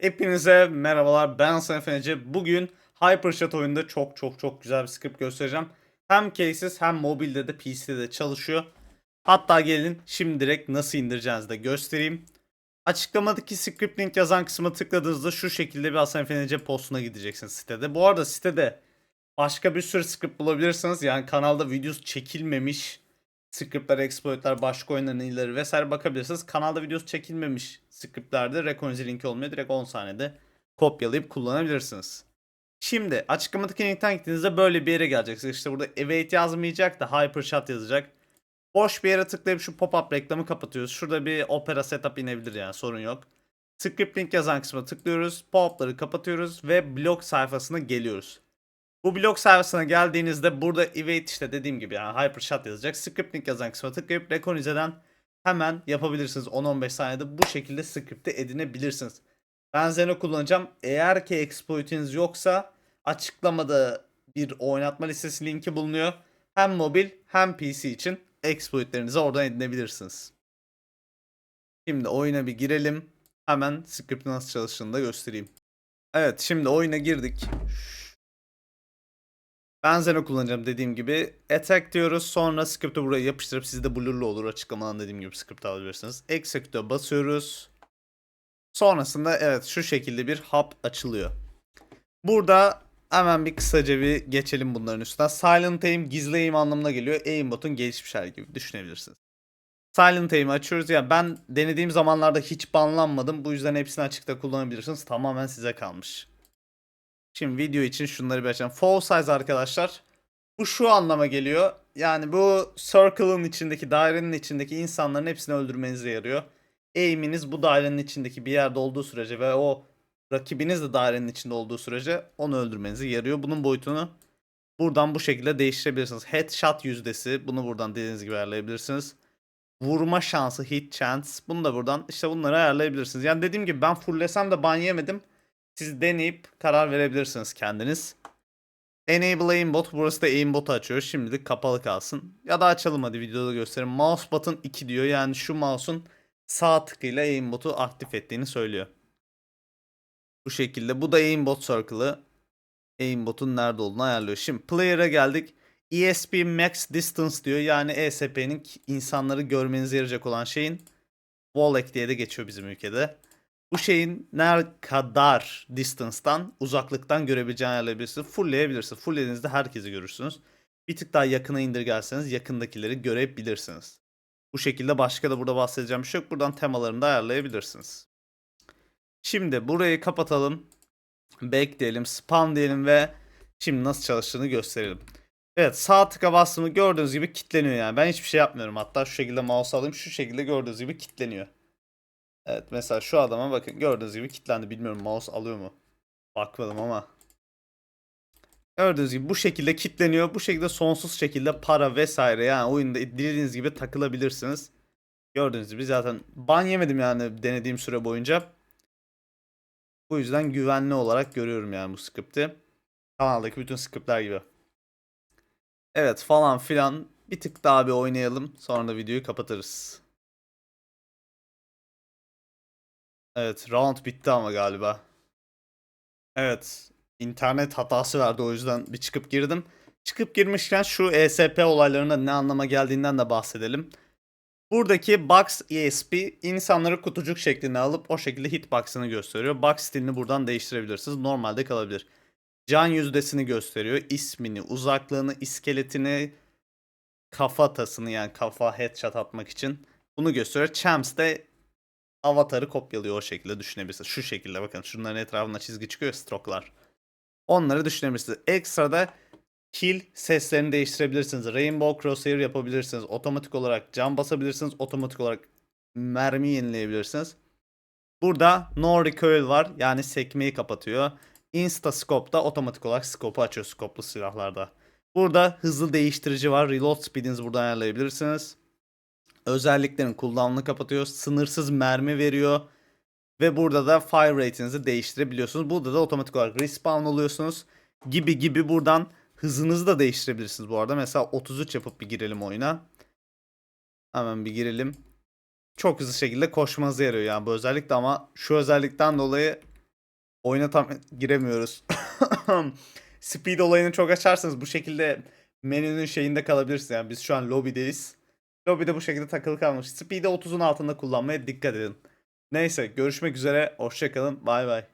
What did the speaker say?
Hepinize merhabalar ben Hasan Efendice. Bugün Hypershot oyunda çok çok çok güzel bir script göstereceğim. Hem cases hem mobilde de PC'de de çalışıyor. Hatta gelin şimdi direkt nasıl indireceğinizi de göstereyim. Açıklamadaki script link yazan kısma tıkladığınızda şu şekilde bir Hasan Efendice postuna gideceksiniz sitede. Bu arada sitede başka bir sürü script bulabilirsiniz. Yani kanalda videosu çekilmemiş scriptler, exploitler, başka oyunların ileri vesaire bakabilirsiniz. Kanalda videosu çekilmemiş scriptlerde Reconize linki olmuyor. Direkt 10 saniyede kopyalayıp kullanabilirsiniz. Şimdi açıklamadaki linkten gittiğinizde böyle bir yere geleceksiniz. İşte burada await yazmayacak da hypershot yazacak. Boş bir yere tıklayıp şu pop-up reklamı kapatıyoruz. Şurada bir opera setup inebilir yani sorun yok. Script link yazan kısma tıklıyoruz. Pop-up'ları kapatıyoruz ve blog sayfasına geliyoruz. Bu blog sayfasına geldiğinizde burada await işte dediğim gibi yani hypershot yazacak. Script link yazan kısma tıklayıp Reconize'den hemen yapabilirsiniz. 10-15 saniyede bu şekilde script'i edinebilirsiniz. Ben Zeno kullanacağım. Eğer ki exploit'iniz yoksa açıklamada bir oynatma listesi linki bulunuyor. Hem mobil hem PC için exploit'lerinizi oradan edinebilirsiniz. Şimdi oyuna bir girelim. Hemen script'in nasıl çalıştığını da göstereyim. Evet şimdi oyuna girdik. Ben Zeno kullanacağım dediğim gibi. Attack diyoruz. Sonra script'ı buraya yapıştırıp sizde blurlu olur. Açıklamadan dediğim gibi script alabilirsiniz. Execute'a basıyoruz. Sonrasında evet şu şekilde bir hub açılıyor. Burada hemen bir kısaca bir geçelim bunların üstünden. Silent aim gizli aim anlamına geliyor. Aimbot'un gelişmiş hali gibi düşünebilirsiniz. Silent aim'i açıyoruz. Ya ben denediğim zamanlarda hiç banlanmadım. Bu yüzden hepsini açıkta kullanabilirsiniz. Tamamen size kalmış. Şimdi video için şunları bir açalım. Fall size arkadaşlar. Bu şu anlama geliyor. Yani bu circle'ın içindeki, dairenin içindeki insanların hepsini öldürmenize yarıyor. Aim'iniz bu dairenin içindeki bir yerde olduğu sürece ve o rakibiniz de dairenin içinde olduğu sürece onu öldürmenize yarıyor. Bunun boyutunu buradan bu şekilde değiştirebilirsiniz. Headshot yüzdesi bunu buradan dediğiniz gibi ayarlayabilirsiniz. Vurma şansı, hit chance bunu da buradan işte bunları ayarlayabilirsiniz. Yani dediğim gibi ben fulllesem de ban yemedim. Siz deneyip karar verebilirsiniz kendiniz. Enable aimbot. Burası da aimbot'u açıyor. Şimdilik kapalı kalsın. Ya da açalım hadi videoda göstereyim. Mouse button 2 diyor. Yani şu mouse'un sağ tıkıyla aimbot'u aktif ettiğini söylüyor. Bu şekilde. Bu da aimbot circle'ı. Aimbot'un nerede olduğunu ayarlıyor. Şimdi player'a geldik. ESP max distance diyor. Yani ESP'nin insanları görmenize yarayacak olan şeyin Wallach diye de geçiyor bizim ülkede. Bu şeyin ne kadar distance'dan, uzaklıktan görebileceğini ayarlayabilirsiniz. Fullleyebilirsiniz. Fulllediğinizde herkesi görürsünüz. Bir tık daha yakına indirgerseniz yakındakileri görebilirsiniz. Bu şekilde başka da burada bahsedeceğim bir şey yok. Buradan temalarını da ayarlayabilirsiniz. Şimdi burayı kapatalım. Back diyelim, spam diyelim ve şimdi nasıl çalıştığını gösterelim. Evet sağ tıka bastığımı gördüğünüz gibi kilitleniyor yani. Ben hiçbir şey yapmıyorum. Hatta şu şekilde mouse alayım. Şu şekilde gördüğünüz gibi kilitleniyor. Evet mesela şu adama bakın gördüğünüz gibi kilitlendi. Bilmiyorum mouse alıyor mu? Bakmadım ama. Gördüğünüz gibi bu şekilde kilitleniyor. Bu şekilde sonsuz şekilde para vesaire yani oyunda dilediğiniz gibi takılabilirsiniz. Gördüğünüz gibi zaten ban yemedim yani denediğim süre boyunca. Bu yüzden güvenli olarak görüyorum yani bu script'i. Kanaldaki bütün scriptler gibi. Evet falan filan bir tık daha bir oynayalım. Sonra da videoyu kapatırız. Evet round bitti ama galiba. Evet internet hatası verdi o yüzden bir çıkıp girdim. Çıkıp girmişken şu ESP olaylarında ne anlama geldiğinden de bahsedelim. Buradaki box ESP insanları kutucuk şeklinde alıp o şekilde hitbox'ını gösteriyor. Box stilini buradan değiştirebilirsiniz. Normalde kalabilir. Can yüzdesini gösteriyor. ismini, uzaklığını, iskeletini, kafatasını yani kafa headshot atmak için bunu gösteriyor. Champs de avatarı kopyalıyor o şekilde düşünebilirsiniz. Şu şekilde bakın şunların etrafında çizgi çıkıyor stroklar. Onları düşünebilirsiniz. Ekstra da kill seslerini değiştirebilirsiniz. Rainbow crosshair yapabilirsiniz. Otomatik olarak cam basabilirsiniz. Otomatik olarak mermi yenileyebilirsiniz. Burada no recoil var. Yani sekmeyi kapatıyor. Insta scope da otomatik olarak scope'u açıyor skoplu silahlarda. Burada hızlı değiştirici var. Reload speed'inizi buradan ayarlayabilirsiniz özelliklerin cooldown'unu kapatıyor. Sınırsız mermi veriyor. Ve burada da fire rate'inizi değiştirebiliyorsunuz. Burada da otomatik olarak respawn oluyorsunuz. Gibi gibi buradan hızınızı da değiştirebilirsiniz bu arada. Mesela 33 yapıp bir girelim oyuna. Hemen bir girelim. Çok hızlı şekilde koşmanıza yarıyor yani bu özellik de ama şu özellikten dolayı oyuna tam giremiyoruz. Speed olayını çok açarsanız bu şekilde menünün şeyinde kalabilirsiniz. Yani biz şu an lobideyiz. Lobide bu şekilde takılı kalmış. Speed'i 30'un altında kullanmaya dikkat edin. Neyse görüşmek üzere. Hoşçakalın. Bay bay.